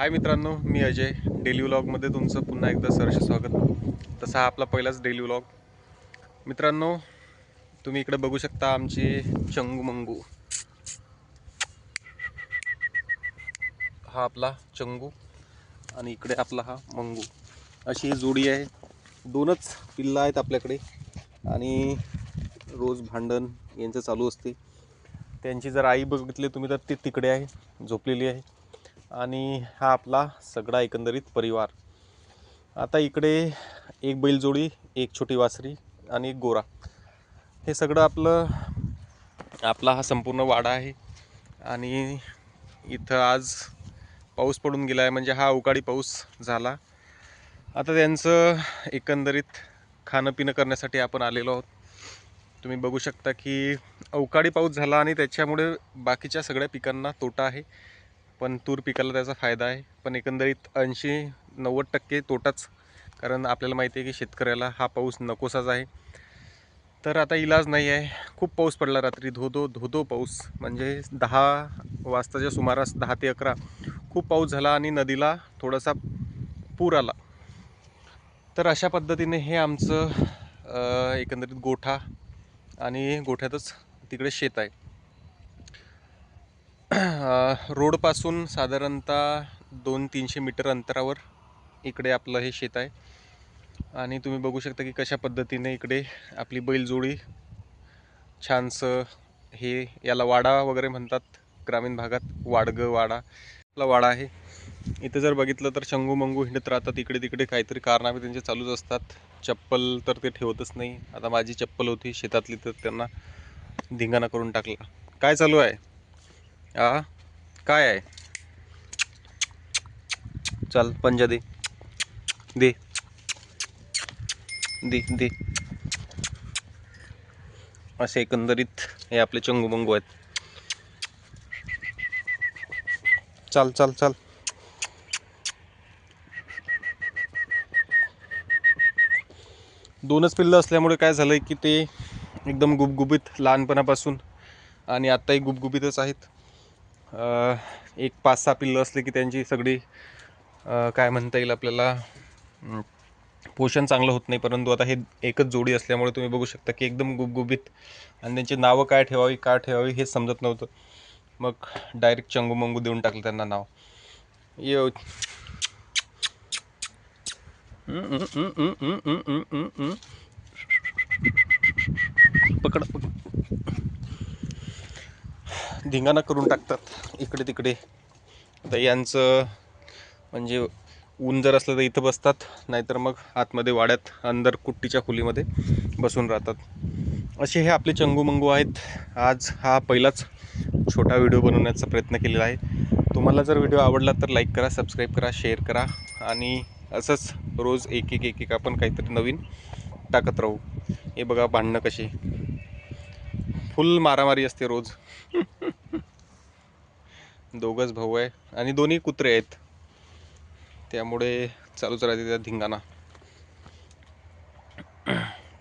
हाय मित्रांनो मी अजय. डेली व्लॉगमध्ये तुमचं पुन्हा एकदा सहर्ष स्वागत. तसा हा आपला पहिलाच डेली व्लॉग. मित्रांनो तुम्ही इकडे बघू शकता आमची चंगू मंगू. हा आपला चंगू आणि इकडे आपला हा मंगू. अशी ही जोडी आहे. दोनच पिल्लं आहेत आपल्याकडे. आणि रोज भांडण यांचं चालू असते. त्यांची जर आई बघितली तुम्ही तर ती तिकडे आहे झोपलेली आहे. आणि हा आपला सगळा एकंदरीत परिवार. आता इकडे एक बैलजोडी एक छोटी वासरी आणि एक गोरा. हे सगळं आपलं आपला हा संपूर्ण वाडा आहे. आणि इथं आज पाऊस पडून गेला आहे म्हणजे हा अवकाळी पाऊस झाला. आता त्यांचं एकंदरीत खाणं पिणं करण्यासाठी आपण आलेलो आहोत. तुम्ही बघू शकता की अवकाळी पाऊस झाला आणि त्याच्यामुळे बाकीच्या सगळ्या पिकांना तोटा आहे. पण तूर पिकाला त्याचा फायदा आहे. पण एकंदरीत ऐंशी नव्वद टक्के तोटाच. कारण आपल्याला माहिती आहे की शेतकऱ्याला हा पाऊस नकोसाच आहे. तर आता इलाज नाही आहे. खूप पाऊस पडला रात्री. धोधो धोधो पाऊस. म्हणजे दहा वाजताच्या सुमारास दहा ते अकरा खूप पाऊस झाला आणि नदीला थोडासा पूर आला. तर अशा पद्धतीने हे आमचं एकंदरीत गोठा आणि गोठ्यातच तिकडे शेत आहे. रोडपासून साधारणतः दोन तीनशे मीटर अंतरावर इकडे आपलं हे शेत आहे. आणि तुम्ही बघू शकता की कशा पद्धतीने इकडे आपली बैलजोडी छानसं हे याला वाडा वगैरे म्हणतात ग्रामीण भागात. वाडगं वाडा. आपला वाडा आहे. इथं जर बघितलं तर शंगू मंगू हिंडत राहतात. इकडे तिकडे काहीतरी कारनामे त्यांचे चालूच असतात. चप्पल तर ते ठेवतच नाही. आता माझी चप्पल होती शेतातली तर त्यांना धिंगाणा करून टाकला. काय चालू आहे? आ? काय आहे? चल पंजा दे. दे. दे दे. असे एकंदरीत हे आपले चंगूबंगू आहेत. चाल चाल चाल. दोनच पिल्लं असल्यामुळे काय झालंय की ते एकदम गुबगुबीत लहानपणापासून आणि आत्ताही गुबगुबीतच आहेत. एक पाच सहा पिल्लं असले की त्यांची सगळी काय म्हणता येईल आपल्याला पोषण चांगलं होत नाही. परंतु आता हे एकच जोडी असल्यामुळे तुम्ही बघू शकता की एकदम गुबगुबीत आणि त्यांची नावं काय ठेवावी काय ठेवावी हेच समजत नव्हतं. मग डायरेक्ट चंगू मंगू देऊन टाकलं त्यांना नाव. ये पकड पकड. धिंगाणा करून टाकतात. इकडे तिकडे. आता यांचं म्हणजे ऊन जर असलं तर इथं बसतात नाहीतर मग आतमध्ये वाड्यात अंदर कुट्टीच्या खोलीमध्ये बसून राहतात. असे हे आपले चंगू मंगू आहेत. आज हा पहिलाच छोटा व्हिडिओ बनवण्याचा प्रयत्न केलेला आहे. तुम्हाला जर व्हिडिओ आवडला तर लाईक करा सबस्क्राईब करा शेअर करा आणि असंच रोज एक एक एक एक आपण काहीतरी नवीन टाकत राहू. हे बघा भांडणं कशी फुल मारामारी असते रोज. दोघंच भाऊ आहे. आणि दोन्ही कुत्रे आहेत. त्यामुळे चालूच राहते त्या धिंगाणा.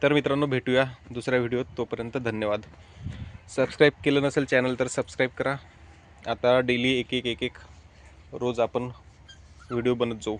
तर मित्रांनो भेटूया दुसऱ्या व्हिडिओत. तोपर्यंत धन्यवाद. सबस्क्राईब केलं नसेल चॅनल तर सबस्क्राईब करा. आता डेली एक एक एक एक रोज आपण व्हिडिओ बनत जाऊ.